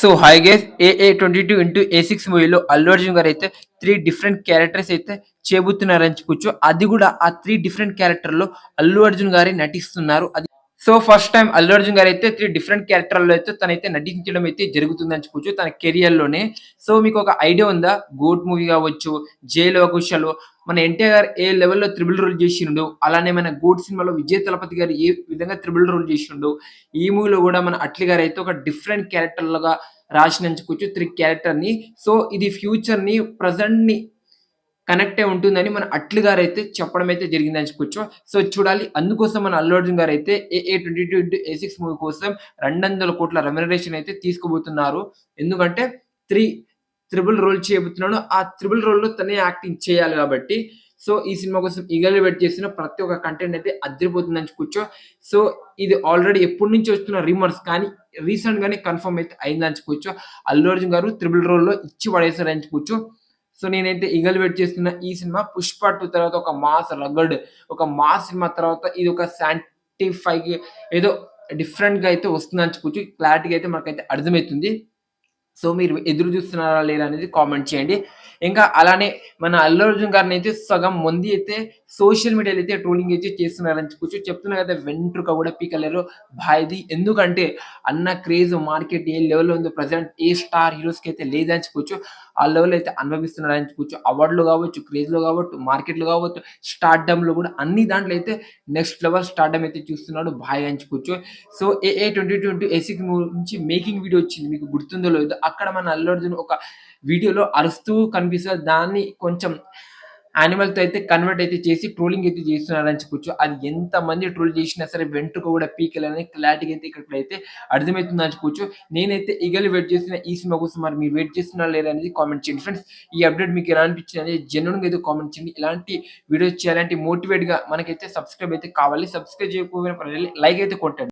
So hi guys AA twenty two into A six మూవీలో అల్లు అర్జున్ గారు అయితే త్రీ డిఫరెంట్ క్యారెక్టర్స్ అయితే చేయబోతున్నారని చెప్పొచ్చు. అది కూడా ఆ త్రీ డిఫరెంట్ క్యారెక్టర్లో అల్లు అర్జున్ గారే నటిస్తున్నారు. అది so first time Allu Arjun గారు అయితే త్రీ డిఫరెంట్ క్యారెక్టర్లో అయితే తనైతే నటించడం అయితే జరుగుతుందని చెప్పొచ్చు తన కెరియర్లోనే. సో మీకు ఒక ఐడియా ఉందా? గోట్ మూవీ కావచ్చు జైలు అవకాశాలు మన ఎన్టీఆర్ గారు ఏ లెవెల్లో త్రిబుల్ రోల్ చేసిండు? అలానే మన గోడ్ సినిమాలో విజయ్ తలపతి గారు ఏ విధంగా త్రిబుల్ రోల్ చేసిండు? ఈ మూవీలో కూడా మన అట్లి గారు అయితే ఒక డిఫరెంట్ క్యారెక్టర్ లాగా త్రీ క్యారెక్టర్ని. సో ఇది ఫ్యూచర్ని ని కనెక్ట్ అయి ఉంటుందని మన అట్లు గారు అయితే చెప్పడం అయితే జరిగిందని చెప్పుకోవచ్చు సో చూడాలి. అందుకోసం మన అల్లు అర్జున్ గారు అయితే A twenty two into A six movie కోసం రెండు వందల కోట్ల రెమ్యునరేషన్ అయితే తీసుకోబోతున్నారు ఎందుకంటే త్రీ త్రిబుల్ రోల్ చేయబోతున్నాడు. ఆ త్రిబుల్ రోల్లో తనే యాక్టింగ్ చేయాలి కాబట్టి. సో ఈ సినిమా కోసం ఈగలు వెయిట్ చేసిన ప్రతి ఒక్క కంటెంట్ అయితే అదిరిపోతుందని కూర్చో సో ఇది ఆల్రెడీ ఎప్పటి నుంచి వస్తున్న రిమర్స్ కానీ రీసెంట్ గానే కన్ఫర్మ్ అయితే అయిందని కూర్చో అల్లు అర్జున్ గారు త్రిబుల్ రోల్లో ఇచ్చి పడేశారని కూర్చో సో నేనైతే ఈగల్ వెయిట్ చేస్తున్న ఈ సినిమా పుష్ప టూ తర్వాత ఒక మాస్ రగడ్. ఒక మాస్ సినిమా తర్వాత ఇది ఒక శాంటిఫై ఏదో డిఫరెంట్గా అయితే వస్తుందని చెప్పుకోవచ్చు క్లారిటీగా అయితే మనకైతే అర్థమవుతుంది. సో మీరు ఎదురు చూస్తున్నారా లేదా అనేది కామెంట్ చేయండి. ఇంకా అలానే మన అల్లు అర్జున్ గారిని అయితే సగం మంది అయితే సోషల్ మీడియాలో అయితే ట్రోలింగ్ అయితే చేస్తున్నారని చెప్పొచ్చు. చెప్తున్నా కదా వెంట్రుక కూడా పీకలేరు భాయ్ది. ఎందుకంటే అన్న క్రేజ్ మార్కెట్ ఏ లెవెల్లో ఉందో ప్రజెంట్ ఏ స్టార్ హీరోస్కి అయితే లేదని చెప్పొచ్చు. ఆ లెవెల్ అయితే అనుభవిస్తున్నారని చెప్పొచ్చు. అవార్డులు కావచ్చు క్రేజ్లో కావచ్చు మార్కెట్లో కావచ్చు స్టార్డమ్లో కూడా అన్ని దాంట్లో అయితే నెక్స్ట్ లెవెల్ స్టార్డమ్ అయితే చూస్తున్నాడు భాయ్ అని చెప్పొచ్చు. So A A twenty twenty ఏసీకి నుంచి మేకింగ్ వీడియో వచ్చింది మీకు గుర్తుందో లేదో అక్కడ మన అల్లు అర్జున్ ఒక వీడియోలో అరుస్తూ కనిపిస్తుంది దాన్ని కొంచెం యానిమల్తో అయితే కన్వర్ట్ అయితే చేసి ట్రోలింగ్ అయితే చేస్తున్నారని చెప్పొచ్చు. అది ఎంత మంది ట్రోల్ చేసినా సరే వెంట్రుక కూడా పీకెలని క్లారిటీ అయితే ఇక్కడ అయితే అర్థమవుతుందని చెప్పొచ్చు. నేనైతే ఈగలు వెయిట్ చేసిన ఈ సినిమా కోసం మరి మీరు వెయిట్ చేస్తున్నా లేదా అనేది కామెంట్ చేయండి. ఫ్రెండ్స్ ఈ అప్డేట్ మీకు ఎలా అనిపించింది అనేది జెన్యున్ అయితే కామెంట్ చేయండి. ఇలాంటి వీడియోస్ చేయాలంటే మోటివేట్గా మనకైతే సబ్స్క్రైబ్ అయితే కావాలి. సబ్స్క్రైబ్ చేయకపోయిన లైక్ అయితే కొట్టండి.